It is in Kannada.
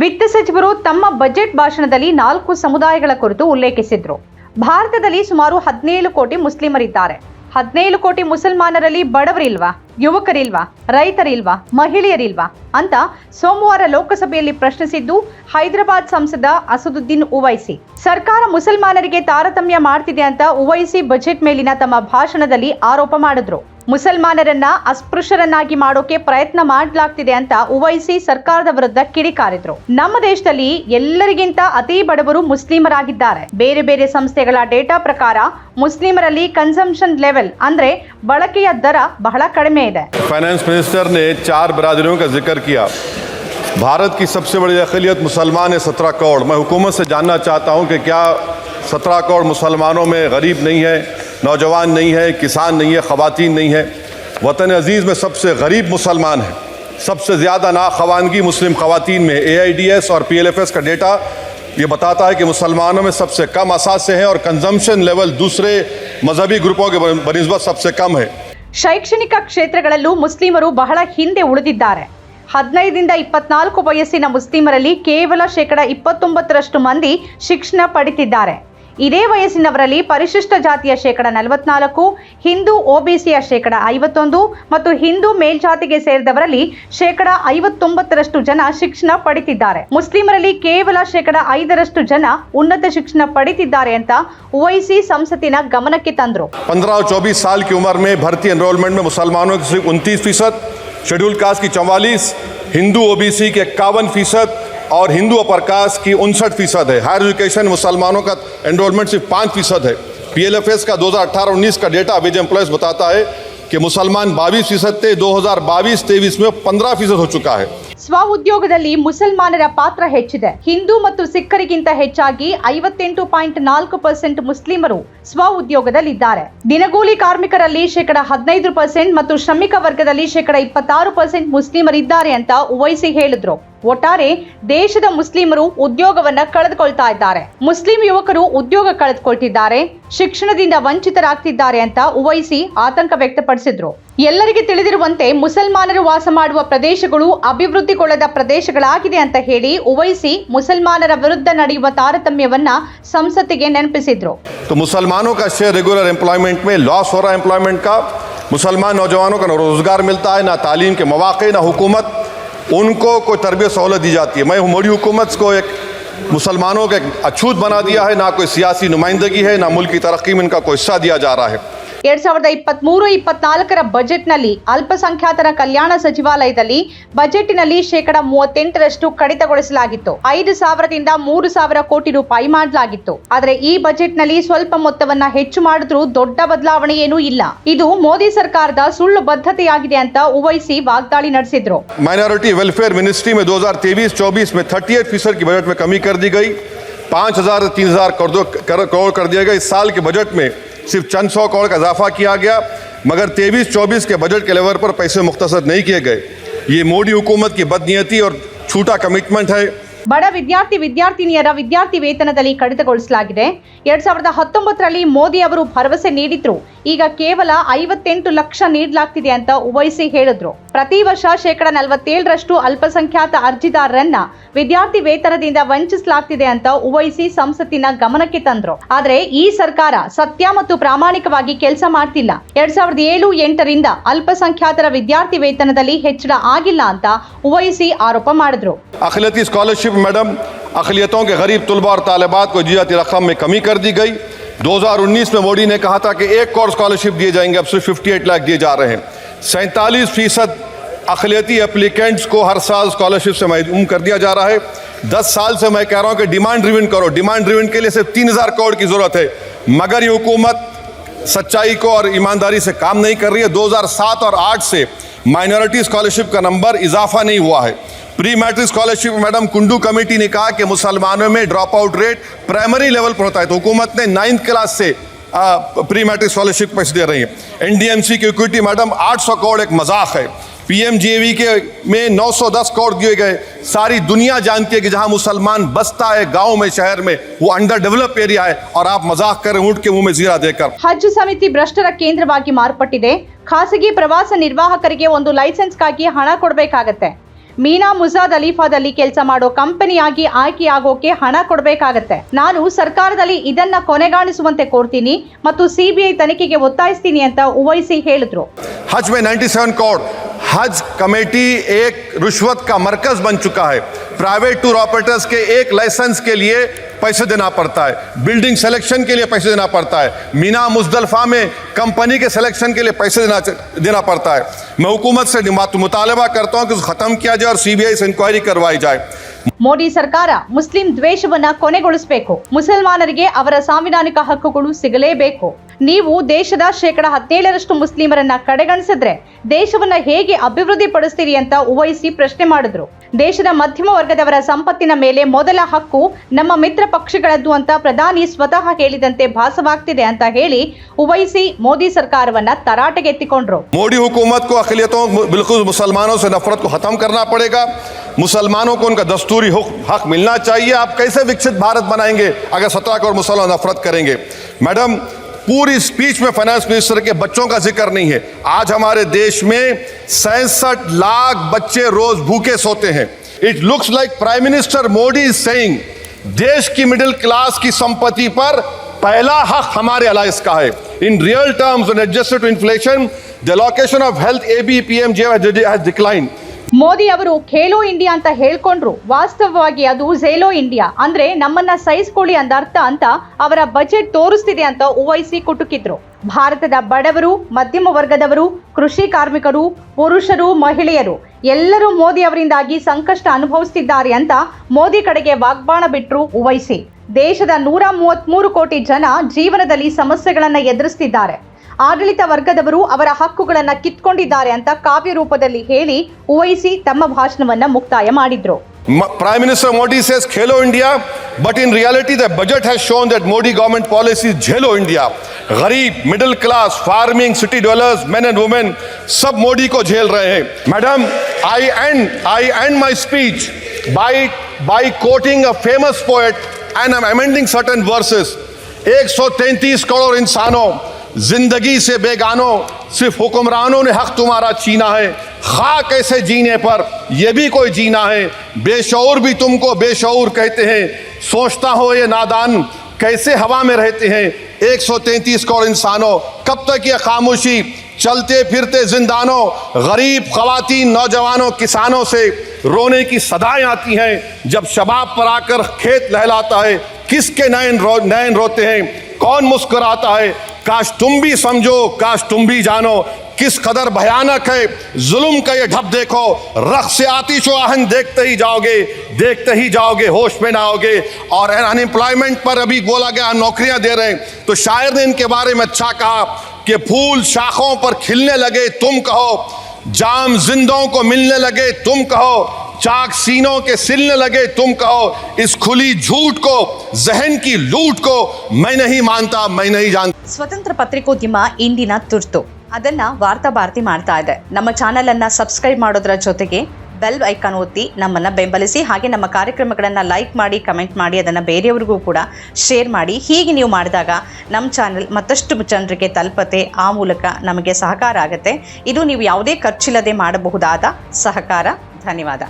ವಿತ್ತ ಸಚಿವರು ತಮ್ಮ ಬಜೆಟ್ ಭಾಷಣದಲ್ಲಿ ನಾಲ್ಕು ಸಮುದಾಯಗಳ ಕುರಿತು ಉಲ್ಲೇಖಿಸಿದ್ರು. ಭಾರತದಲ್ಲಿ ಸುಮಾರು ಹದಿನೇಳು ಕೋಟಿ ಮುಸ್ಲಿಮರಿದ್ದಾರೆ. ಹದಿನೇಳು ಕೋಟಿ ಮುಸಲ್ಮಾನರಲ್ಲಿ ಬಡವರಿಲ್ವಾ, ಯುವಕರಿಲ್ವಾ, ರೈತರಿಲ್ವಾ, ಮಹಿಳೆಯರಿಲ್ವಾ ಅಂತ ಸೋಮವಾರ ಲೋಕಸಭೆಯಲ್ಲಿ ಪ್ರಶ್ನಿಸಿದ್ದು ಹೈದರಾಬಾದ್ ಸಂಸದ ಅಸದುದ್ದೀನ್ ಉವೈಸಿ. ಸರ್ಕಾರ ಮುಸಲ್ಮಾನರಿಗೆ ತಾರತಮ್ಯ ಮಾಡ್ತಿದೆ ಅಂತ ಉವೈಸಿ ಬಜೆಟ್ ಮೇಲಿನ ತಮ್ಮ ಭಾಷಣದಲ್ಲಿ ಆರೋಪ ಮಾಡಿದ್ರು. ಮುಸಲ್ಮಾನರನ್ನ ಅಸ್ಪೃಶ್ಯರನ್ನಾಗಿ ಮಾಡೋಕೆ ಪ್ರಯತ್ನ ಮಾಡಲಾಗ್ತಿದೆ ಅಂತ ಉವೈಸಿ ಸರ್ಕಾರದ ವಿರುದ್ಧ ಕಿಡಿಕಾರಿದ್ರು ನಮ್ಮ ದೇಶದಲ್ಲಿ ಎಲ್ಲರಿಗಿಂತ ಅತಿ ಬಡವರು ಮುಸ್ಲಿಮರಾಗಿದ್ದಾರೆ ಬೇರೆ ಬೇರೆ ಸಂಸ್ಥೆಗಳ ಡೇಟಾ ಪ್ರಕಾರ ಮುಸ್ಲಿಮರಲ್ಲಿ ಕನ್ಸಂಪ್ಷನ್ ಲೆವೆಲ್ ಅಂದ್ರೆ ಬಳಕೆಯ ದರ ಬಹಳ ಕಡಿಮೆ ಇದೆ फाइनेंस मिनिस्टर ने चार बरादरियों का जिक्र किया भारत की सबसे बड़ी अकलीत मुसलमान है सत्रह करोड़ मैं हुकूमत से जानना चाहता हूँ कि क्या सत्रह करोड़ मुसलमानों में गरीब नहीं है नौजवान नहीं है किसान नहीं है ख़वातीन नहीं है वतन अजीज़ में सबसे गरीब मुसलमान है सबसे ज़्यादा नाखवानगी मुस्लिम खवातीन में ए आई डी एस और पी एल एफ एस का डेटा ये बताता है कि मुसलमानों में सबसे कम असासे हैं और कंजम्पशन लेवल दूसरे मजहबी ग्रुपों के बनस्बत सबसे कम है ಶೈಕ್ಷಣಿಕ ಕ್ಷೇತ್ರಗಳಲ್ಲೂ ಮುಸ್ಲಿಮರು ಬಹಳ ಹಿಂದೆ ಉಳಿದಿದ್ದಾರೆ ಹದಿನೈದರಿಂದ ಇಪ್ಪತ್ನಾಲ್ಕು ವಯಸ್ಸಿನ ಮುಸ್ಲಿಮರಲ್ಲಿ ಕೇವಲ ಶೇಕಡ ಇಪ್ಪತ್ತೊಂಬತ್ತರಷ್ಟು ಮಂದಿ ಶಿಕ್ಷಣ ಪಡಿತಿದ್ದಾರೆ ಇದೇ ವಯಸ್ಸಿನವರಲ್ಲಿ ಪರಿಶಿಷ್ಟ ಜಾತಿಯ ಶೇಕಡ ನಲವತ್ನಾಲ್ಕು ಹಿಂದೂ ಒಬಿಸಿಯ ಶೇಕಡ ಐವತ್ತೊಂದು ಮತ್ತು ಹಿಂದೂ ಮೇಲ್ಜಾತಿಗೆ ಸೇರಿದವರಲ್ಲಿ ಶೇಕಡ ಐವತ್ತೊಂಬತ್ತರಷ್ಟು ಜನ ಶಿಕ್ಷಣ ಪಡಿತಿದ್ದಾರೆ ಮುಸ್ಲಿಮರಲ್ಲಿ ಕೇವಲ ಶೇಕಡ ಐದರಷ್ಟು ಜನ ಉನ್ನತ ಶಿಕ್ಷಣ ಪಡಿತಿದ್ದಾರೆ ಅಂತ ಉವೈಸಿ ಸಂಸತ್ತಿನ ಗಮನಕ್ಕೆ ತಂದ್ರು पंद्रह और चौबीस साल की उम्र में भर्ती एनरोलमेंट में मुसलमानों की सिर्फ उनतीस फीसद शेड्यूल कास्ट की चौवालीस हिंदू ओबीसी के इक्यावन फीसद और हिंदू अपर कास्ट की उनसठ फीसद है हायर एजुकेशन मुसलमानों का एनरोलमेंट सिर्फ पाँच फीसद है पी एल एफ एस का दो हज़ार अठारह उन्नीस का डेटा वेज एम्प्लॉयज़ बताता है कि मुसलमान बाईस फीसद थे दो हज़ार बाईस तेईस में पंद्रह फीसद हो चुका है ಸ್ವ ಉದ್ಯೋಗದಲ್ಲಿ ಮುಸಲ್ಮಾನರ ಪಾತ್ರ ಹೆಚ್ಚಿದೆ ಹಿಂದೂ ಮತ್ತು ಸಿಖ್ಖರಿಗಿಂತ ಹೆಚ್ಚಾಗಿ ಐವತ್ತೆಂಟು ಪಾಯಿಂಟ್ ನಾಲ್ಕು ಪರ್ಸೆಂಟ್ ಮುಸ್ಲಿಮರು ಸ್ವ ಉದ್ಯೋಗದಲ್ಲಿದ್ದಾರೆ ದಿನಗೂಲಿ ಕಾರ್ಮಿಕರಲ್ಲಿ ಶೇಕಡ ಹದಿನೈದು ಪರ್ಸೆಂಟ್ ಮತ್ತು ಶ್ರಮಿಕ ವರ್ಗದಲ್ಲಿ ಶೇಕಡ ಇಪ್ಪತ್ತಾರು ಪರ್ಸೆಂಟ್ ಮುಸ್ಲಿಮರಿದ್ದಾರೆ ಅಂತ ಉವೈಸಿ ಹೇಳಿದ್ರು ಒಟ್ಟಾರೆ ದೇಶದ ಮುಸ್ಲಿಮರು ಉದ್ಯೋಗವನ್ನ ಕಳೆದುಕೊಳ್ತಾ ಇದ್ದಾರೆ ಮುಸ್ಲಿಂ ಯುವಕರು ಉದ್ಯೋಗ ಕಳೆದುಕೊಳ್ತಿದ್ದಾರೆ ಶಿಕ್ಷಣದಿಂದ ವಂಚಿತರಾಗ್ತಿದ್ದಾರೆ ಅಂತ ಉವೈಸಿ ಆತಂಕ ವ್ಯಕ್ತಪಡಿಸಿದ್ರು ಎಲ್ಲರಿಗೆ ತಿಳಿದಿರುವಂತೆ ಮುಸಲ್ಮಾನರು ವಾಸ ಮಾಡುವ ಪ್ರದೇಶಗಳು ಅಭಿವೃದ್ಧಿಗೊಳ್ಳದ ಪ್ರದೇಶಗಳಾಗಿದೆ ಅಂತ ಹೇಳಿ ಉವೈಸಿ ಮುಸಲ್ಮಾನರ ವಿರುದ್ಧ ನಡೆಯುವ ತಾರತಮ್ಯವನ್ನ ಸಂಸತ್ತಿಗೆ ನೆನಪಿಸಿದ್ರು तो मुसलमानों का शेयर रेगुलर एम्प्लॉयमेंट में लॉस हो रहा है एम्प्लॉयमेंट का मुसलमान नौजवानों का ना रोज़गार मिलता है ना तालीम के मौाक़े ना हुकूमत उनको कोई तरब सहूलत दी जाती है। मैं मोदी हुकूमत को एक मुसलमानों का एक अछूत बना दिया है, ना कोई सियासी नुमाइंदगी है, ना मुल्क की तरक्की में इनका कोई हिस्सा दिया जा रहा है। ಎರಡ್ ಸಾವಿರದ ಇಪ್ಪತ್ತ್ ಮೂರು ಇಪ್ಪತ್ನಾಲ್ಕರ ಬಜೆಟ್ನಲ್ಲಿ ಅಲ್ಪಸಂಖ್ಯಾತರ ಕಲ್ಯಾಣ ಸಚಿವಾಲಯದಲ್ಲಿ ಬಜೆಟ್ನಲ್ಲಿ ಶೇಕಡ ಮೂವತ್ತೆಂಟರಷ್ಟು ಕಡಿತಗೊಳಿಸಲಾಗಿತ್ತು ಐದು ಸಾವಿರದಿಂದ ಮೂರು ಸಾವಿರ ಕೋಟಿ ರೂಪಾಯಿ ಮಾಡಲಾಗಿತ್ತು ಆದರೆ ಈ ಬಜೆಟ್ನಲ್ಲಿ ಸ್ವಲ್ಪ ಮೊತ್ತವನ್ನ ಹೆಚ್ಚು ಮಾಡಿದ್ರೂ ದೊಡ್ಡ ಬದಲಾವಣೆ ಏನೂ ಇಲ್ಲ ಇದು ಮೋದಿ ಸರ್ಕಾರದ ಸುಳ್ಳು ಬದ್ಧತೆಯಾಗಿದೆ ಅಂತ ಉವೈಸಿ ವಾಗ್ದಾಳಿ ನಡೆಸಿದ್ರು माइनॉरिटी वेलफेयर मिनिस्ट्री में 2023-24 में 38 फीसद की बजट में कमी कर दी गई पाँच हज़ार तीन हज़ार करोड़ कर दिया गया इस साल के बजट में सिर्फ चंद सौ करोड़ का इजाफा किया गया मगर तेईस चौबीस के बजट के लेवल पर पैसे मुख्तसर नहीं किए गए ये मोदी हुकूमत की बदनीयती और छूटा कमिटमेंट है ಬಡ ವಿದ್ಯಾರ್ಥಿ ವಿದ್ಯಾರ್ಥಿನಿಯರ ವಿದ್ಯಾರ್ಥಿ ವೇತನದಲ್ಲಿ ಕಡಿತಗೊಳಿಸಲಾಗಿದೆ ಎರಡ್ ಸಾವಿರದ ಹತ್ತೊಂಬತ್ತರಲ್ಲಿ ಮೋದಿ ಅವರು ಭರವಸೆ ನೀಡಿದ್ರು ಈಗ ಕೇವಲ ಐವತ್ತೆಂಟು ಲಕ್ಷ ನೀಡಲಾಗ್ತಿದೆ ಅಂತ ಉವೈಸಿ ಹೇಳಿದ್ರು ಪ್ರತಿ ವರ್ಷ ಶೇಕಡ ನಲವತ್ತೇಳರಷ್ಟು ಅಲ್ಪಸಂಖ್ಯಾತ ಅರ್ಜಿದಾರರನ್ನ ವಿದ್ಯಾರ್ಥಿ ವೇತನದಿಂದ ವಂಚಿಸಲಾಗ್ತಿದೆ ಅಂತ ಉವೈಸಿ ಸಂಸತ್ತಿನ ಗಮನಕ್ಕೆ ತಂದ್ರು ಆದ್ರೆ ಈ ಸರ್ಕಾರ ಸತ್ಯ ಮತ್ತು ಪ್ರಾಮಾಣಿಕವಾಗಿ ಕೆಲಸ ಮಾಡ್ತಿಲ್ಲ ಎರಡ್ ಸಾವಿರದ ಏಳು ಎಂಟರಿಂದ ಅಲ್ಪಸಂಖ್ಯಾತರ ವಿದ್ಯಾರ್ಥಿ ವೇತನದಲ್ಲಿ ಹೆಚ್ಚಳ ಆಗಿಲ್ಲ ಅಂತ ಉವೈಸಿ ಆರೋಪ ಮಾಡಿದ್ರು अखिलती स्कॉलरशिप मैडम अखिलियतों के गरीब तलबा और तालिबात को जियाती रकम में कमी कर दी गई 2019 में मोदी ने कहा था कि एक करोड़ स्कॉलरशिप दिए जाएँगे, अब सिर्फ़ 58 लाख दिए जा रहे हैं। सैंतालीस फ़ीसद अखिलियती एप्लीकेंट्स को हर साल स्कॉलरशिप से महरूम कर दिया जा रहा है। दस साल से मैं कह रहा हूँ कि डिमांड ड्रिवन करो। डिमांड ड्रिवन के लिए सिर्फ़ तीन हज़ार करोड़ की ज़रूरत है। मगर ये हुकूमत सच्चाई को और ईमानदारी से काम नहीं कर रही है। 2007 और 8 से माइनॉरिटी स्कॉलरशिप का नंबर इजाफा नहीं हुआ है। Pre matric scholarship madam Kundu committee ने कहा कि मुसलमानों में drop out rate primary level पर होता है। तो हुकूमत ने नाइन्थ क्लास से प्री मैट्रिक स्कॉलरशिप पैसे दे रही है। एनडीएमसी की इक्विटी मैडम 800 करोड़ एक मज़ाक है। पीएमजीएवी के में 910 करोड़ दिए गए सारी दुनिया जानती है कि जहां मुसलमान बसता है गांव में शहर में वो अंडर डेवलप एरिया है और आप मजाक करें ऊँट के मुंह में जीरा देकर ಹಜ್ ಸಮಿತಿ ಭ್ರಷ್ಟರ ಕೇಂದ್ರವಾಗಿ ಮಾರ್ಪಟ್ಟಿದೆ ಖಾಸಗಿ ಪ್ರವಾಸ ನಿರ್ವಾಹಕರಿಗೆ ಒಂದು ಲೈಸೆನ್ಸ್ಗಾಗಿ ಹಣ ಕೊಡಬೇಕಾಗತ್ತೆ ಮೀನಾ ಮುಜಾದ್ ಅಲೀಫಾದಲ್ಲಿ ಕೆಲಸ ಮಾಡೋ ಕಂಪನಿಯಾಗಿ ಆಯ್ಕೆಯಾಗೋಕೆ ಹಣ ಕೊಡಬೇಕಾಗತ್ತೆ ನಾನು ಸರ್ಕಾರದಲ್ಲಿ ಇದನ್ನ ಕೊನೆಗಾಣಿಸುವಂತೆ ಕೋರ್ತೀನಿ ಮತ್ತು ಸಿಬಿಐ ತನಿಖೆಗೆ ಒತ್ತಾಯಿಸ್ತೀನಿ ಅಂತ ಉವೈಸಿ ಹೇಳಿದ್ರು हज में 97 करोड़ हज कमेटी एक रुश्वत का मरकज बन चुका है प्राइवेट टूर ऑपरेटर्स के एक लाइसेंस के लिए पैसे देना पड़ता है बिल्डिंग सिलेक्शन के लिए पैसे देना पड़ता है मीना मुजदलफा में कंपनी के सिलेक्शन के लिए पैसे देना देना पड़ता है मैं हुकूमत से निमा- मुतालबा करता हूं कि उसको ख़त्म किया जाए और सीबीआई से इंक्वायरी करवाई जाए ಮೋದಿ ಸರ್ಕಾರ ಮುಸ್ಲಿಂ ದ್ವೇಷವನ್ನ ಕೊನೆಗೊಳಿಸಬೇಕು ಮುಸಲ್ಮಾನರಿಗೆ ಅವರ ಸಾಂವಿಧಾನಿಕ ಹಕ್ಕುಗಳು ಸಿಗಲೇಬೇಕು ನೀವು ದೇಶದ ಶೇಕಡ ಹದಿನೇಳರಷ್ಟು ಮುಸ್ಲಿಮರನ್ನ ಕಡೆಗಣಿಸಿದ್ರೆ ದೇಶವನ್ನ ಹೇಗೆ ಅಭಿವೃದ್ಧಿ ಪಡಿಸ್ತೀರಿ ಅಂತ ಉವೈಸಿ ಪ್ರಶ್ನೆ ಮಾಡಿದ್ರು ದೇಶದ ಮಧ್ಯಮ ವರ್ಗದವರ ಸಂಪತ್ತಿನ ಮೇಲೆ ಮೊದಲ ಹಕ್ಕು ನಮ್ಮ ಮಿತ್ರ ಪಕ್ಷಗಳದ್ದು ಅಂತ ಪ್ರಧಾನಿ ಸ್ವತಃ ಹೇಳಿದಂತೆ ಭಾಸವಾಗ್ತಿದೆ ಅಂತ ಹೇಳಿ ಉವೈಸಿ ಮೋದಿ ಸರ್ಕಾರವನ್ನ ತರಾಟೆಗೆತ್ತಿಕೊಂಡ್ರು मोदी हुकूमत को अकलियतों बिल्कुल मुसलमानों से नफरत को ख़त्म करना पड़ेगा मुसलमानों को उनका दस्तूरी हुक- हक मिलना चाहिए आप कैसे विकसित भारत बनाएंगे अगर सत्रह करोड़ मुसलमान नफरत करेंगे मैडम पूरी स्पीच में फाइनेंस मिनिस्टर के बच्चों का ज़िक्र नहीं है। आज हमारे देश में सैंसठ लाख बच्चे रोज भूखे सोते हैं। It looks like prime minister Modi saying देश की मिडिल क्लास की संपत्ति पर पहला हक हमारे अलायंस का है। In real terms to inflation, the allocation of health abpmj has declined Modi ಅವರು ಖೇಲೋ ಇಂಡಿಯಾ ಅಂತ ಹೇಳ್ಕೊಂಡ್ರು. ವಾಸ್ತವವಾಗಿ ಅದು ಝೇಲೋ ಇಂಡಿಯಾ. ಅಂದ್ರೆ ನಮ್ಮನ್ನ ಸಹಿಸ್ಕೊಳ್ಳಿ ಅಂದರ್ಥ ಅಂತ ಅವರ ಬಜೆಟ್ ತೋರಿಸ್ತಿದೆ ಅಂತ ಓವೈಸಿ ಕುಟುಕಿದ್ರು. ಭಾರತದ ಬಡವರು, ಮಧ್ಯಮ ವರ್ಗದವರು, ಕೃಷಿ ಕಾರ್ಮಿಕರು, ಪುರುಷರು, ಮಹಿಳೆಯರು ಎಲ್ಲರೂ ಮೋದಿ ಅವರಿಂದಾಗಿ ಸಂಕಷ್ಟ ಅನುಭವಿಸ್ತಿದ್ದಾರೆ ಅಂತ ಮೋದಿ ಕಡೆಗೆ ವಾಗ್ಬಾಣ ಬಿಟ್ರು ಓವೈಸಿ. ದೇಶದ ನೂರ ಮೂವತ್ಮೂರು ಕೋಟಿ ಜನ ಜೀವನದಲ್ಲಿ ಸಮಸ್ಯೆಗಳನ್ನು ಎದುರಿಸ್ತಿದ್ದಾರೆ. ಆಡಳಿತ ವರ್ಗದವರು ಅವರ ಹಕ್ಕುಗಳನ್ನ ಕಿತ್ಕೊಂಡಿದ್ದಾರೆ ಅಂತ ಕಾವ್ಯ ರೂಪದಲ್ಲಿ ಹೇಳಿ ಉವೈಸಿ ತಮ್ಮ ಭಾಷಣವನ್ನ ಮುಕ್ತಾಯ ಮಾಡಿದ್ರು M- Prime Minister Modi says Khelo India, but in reality the budget has shown that Modi government policy is Jhelo India. गरीब middle class farming city dwellers men and women सब मोदी को झेल रहे हैं madam I and I and my speech by by quoting a famous poet and I'm amending certain verses 133 crore इंसानों ज़िंदगी से बेगानों, सिर्फ़ हुक्मरानों ने हक तुम्हारा छीना है। खाक ऐसे जीने पर यह भी कोई जीना है। बेशौर भी तुमको बेशौर कहते हैं। सोचता हो ये नादान कैसे हवा में रहते हैं। 133 करोड़ इंसानों, कब तक ये खामोशी, चलते फिरते जिंदानों, गरीब खवातीन नौजवानों, किसानों से रोने की सदाएँ आती हैं। जब शबाब पर आकर खेत लहलाता है, किसके नयन रो, नयन रोते हैं? कौन मुस्कुराता है? काश तुम भी समझो, काश तुम भी जानो किस कदर भयानक है जुल्म का ये ढप देखो। रख से आतिश आहन देखते ही जाओगे, देखते ही जाओगे, होश में ना आओगे। और अनएम्प्लॉयमेंट पर अभी बोला गया, नौकरियाँ दे रहे हैं। तो शायर ने इनके बारे में अच्छा कहा कि फूल शाखों पर खिलने लगे, तुम कहो। जाम जिंदों को मिलने लगे, तुम कहो। चाक सीनों के सिलने लगे तुम कहो इस खुली झूठ को जहन की लूट को मैं नहीं मानता मैं नहीं जानता ಸ್ವತಂತ್ರ ಪತ್ರಿಕೋದ್ಯಮ ಇಂದಿನ ತುರ್ತು ಅದನ್ನ ವಾರ್ತಾ ಭಾರತಿ ಮಾಡ್ತಾ ಇದೆ ನಮ್ಮ ಚಾನೆಲ್ ಅನ್ನ ಸಬ್ಸ್ಕ್ರೈಬ್ ಮಾಡೋದ್ರ ಜೊತೆಗೆ ಬೆಲ್ ಐಕಾನ್ ಒತ್ತಿ ನಮ್ಮನ್ನ ಬೆಂಬಲಿಸಿ ಹಾಗೆ ನಮ್ಮ ಕಾರ್ಯಕ್ರಮಗಳನ್ನ ಲೈಕ್ ಮಾಡಿ ಕಮೆಂಟ್ ಮಾಡಿ ಅದನ್ನ ಬೇರೆಯವ್ರಿಗೂ ಕೂಡ ಶೇರ್ ಮಾಡಿ ಹೀಗೆ ನೀವು ಮಾಡಿದಾಗ ನಮ್ಮ ಚಾನೆಲ್ ಮತ್ತಷ್ಟು ಜನರಿಗೆ ತಲುಪತ್ತೆ ಆ ಮೂಲಕ ನಮಗೆ ಸಹಕಾರ ಆಗುತ್ತೆ ಇದು ನೀವು ಯಾವುದೇ ಖರ್ಚಿಲ್ಲದೆ ಮಾಡಬಹುದಾದ ಸಹಕಾರ ಧನ್ಯವಾದ